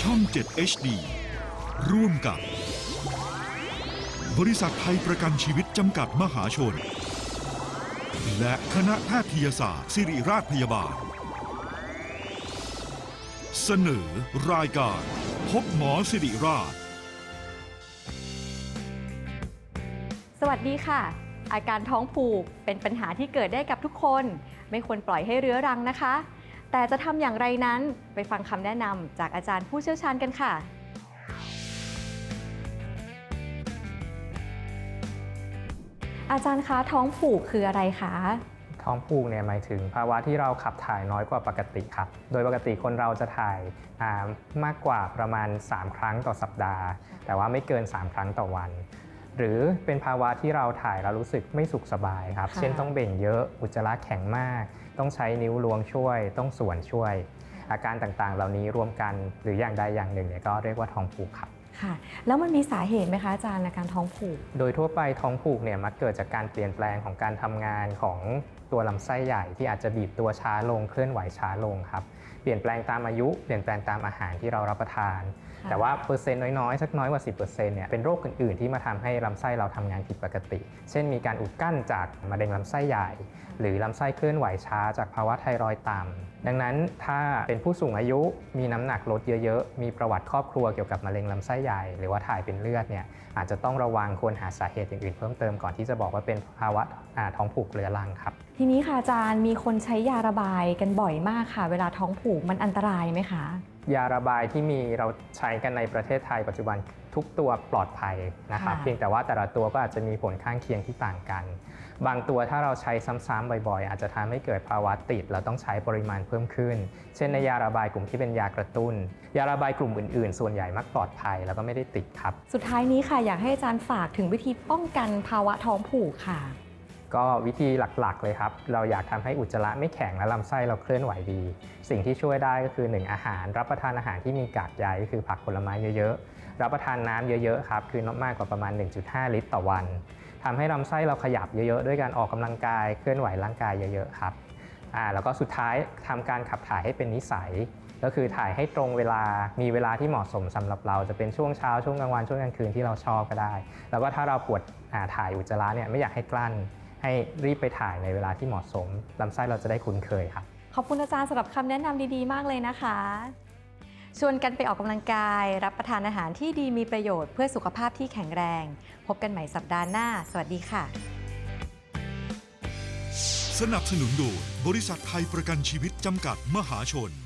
ช่อง 7 HD ร่วมกับ บริษัทไทยประกันชีวิตจำกัดมหาชน และคณะแพทยศาสตร์ ศิริราชพยาบาล เสนอรายการ พบหมอสิริราช สวัสดีค่ะ อาการท้องผูกเป็นปัญหาที่เกิดได้กับทุกคน ไม่ควรปล่อยให้เรื้อรังนะคะ แต่จะทำอย่างไรนั้นไปฟังคำแนะนำจากอาจารย์ผู้เชี่ยวชาญกันค่ะ อาจารย์คะท้องผูกคืออะไรคะ ท้องผูกเนี่ยหมายถึงภาวะที่เราขับถ่ายน้อยกว่าปกติครับ โดยปกติคนเราจะถ่ายมากกว่าประมาณ 3 ครั้งต่อสัปดาห์ แต่ว่าไม่เกิน 3 ครั้งต่อวัน หรือเป็นภาวะที่เราถ่ายแล้วรู้สึกไม่สุขสบายครับค่ะเช่นต้องเบ่งเยอะอุจจาระแข็งมาก ต้องใช้นิ้วล้วงช่วย ต้องส่วนช่วย อาการต่างๆ เหล่านี้รวมกันหรืออย่างใดอย่างหนึ่งเนี่ยก็เรียกว่าท้องผูกครับค่ะแล้วมันมีสาเหตุไหมคะอาจารย์ในการท้องผูก โดยทั่วไปท้องผูกเนี่ยมักเกิดจากการเปลี่ยนแปลงของการทำงานของตัวลำไส้ใหญ่ที่อาจจะบีบตัวช้าลงเคลื่อนไหวช้าลงครับเปลี่ยนแปลงตามอายุเปลี่ยนแปลงตามอาหารที่เรารับประทานค่ะแต่ว่าเปอร์เซ็นต์น้อยๆสักน้อยกว่า 10%เนี่ยเป็นโรคอื่นๆ ที่มาทำให้ลำไส้เราทำงานผิดปกติ เช่นมีการอุดกั้นจากมะเร็งลำไส้ใหญ่ หรือลำไส้เคลื่อนไหวช้าจากภาวะไทรอยด์ต่ำดังนั้นถ้าเป็นผู้สูงอายุมีน้ำหนักลดเยอะๆ มีประวัติครอบครัวเกี่ยวกับมะเร็งลำไส้ใหญ่ หรือว่าถ่ายเป็นเลือดเนี่ยอาจจะต้องระวังควรหาสาเหตุอย่างอื่นเพิ่มเติมก่อนที่จะบอกว่าเป็นภาวะอ่าท้องผูกเรื้อรังครับทีนี้ค่ะอาจารย์มีคนใช้ยาระบายกันบ่อยมากค่ะ เวลาท้องผูกมันอันตรายไหมคะ ยาระบายที่มีเราใช้กันในประเทศไทยปัจจุบันทุกตัวปลอดภัยนะครับค่ะ เพียงแต่ว่าแต่ละตัวก็อาจจะมีผลข้างเคียงที่ต่างกัน บางตัวถ้าเราใช้ซ้ำๆบ่อยๆ อาจจะทำให้เกิดภาวะติด เราต้องใช้ปริมาณเพิ่มขึ้น เช่นในยาระบายกลุ่มที่เป็นยากระตุ้น ยาระบายกลุ่มอื่นๆ ส่วนใหญ่มักปลอดภัยแล้วก็ไม่ได้ติดครับ สุดท้ายนี้ค่ะ อยากให้อาจารย์ฝากถึงวิธีป้องกันภาวะท้องผูกค่ะ ก็วิธีหลักๆเลยครับ เราอยากทำให้อุจจาระไม่แข็งและลำไส้เราเคลื่อนไหวดี สิ่งที่ช่วยได้ก็คือ 1 อาหาร รับประทานอาหารที่มีกากใยก็คือผักผลไม้เยอะๆ รับประทานน้ำเยอะๆครับคือมากกว่าประมาณ 1.5 ลิตรต่อวันทำให้ลำไส้เราขยับเยอะๆ ด้วยการออกกำลังกายเคลื่อนไหวร่างกายเยอะๆครับอ่าแล้วก็สุดท้ายทำการขับถ่ายให้เป็นนิสัยก็คือถ่ายให้ตรงเวลา มีเวลาที่เหมาะสมสำหรับเราจะเป็นช่วงเช้า ช่วงกลางวัน ช่วงกลางคืนที่เราชอบก็ได้ แล้วก็ถ้าเราปวดถ่ายอุจจาระเนี่ยไม่อยากให้กลั้น ให้รีบไปถ่ายในเวลาที่เหมาะสมลำไส้เราจะได้คุ้นเคยครับ ขอบคุณอาจารย์สำหรับคำแนะนำดีๆ มากเลยนะคะ ชวนกันไปออกกำลังกาย รับประทานอาหารที่ดีมีประโยชน์เพื่อสุขภาพที่แข็งแรง พบกันใหม่สัปดาห์หน้า สวัสดีค่ะ สนับสนุนโดยบริษัทไทยประกันชีวิตจำกัดมหาชน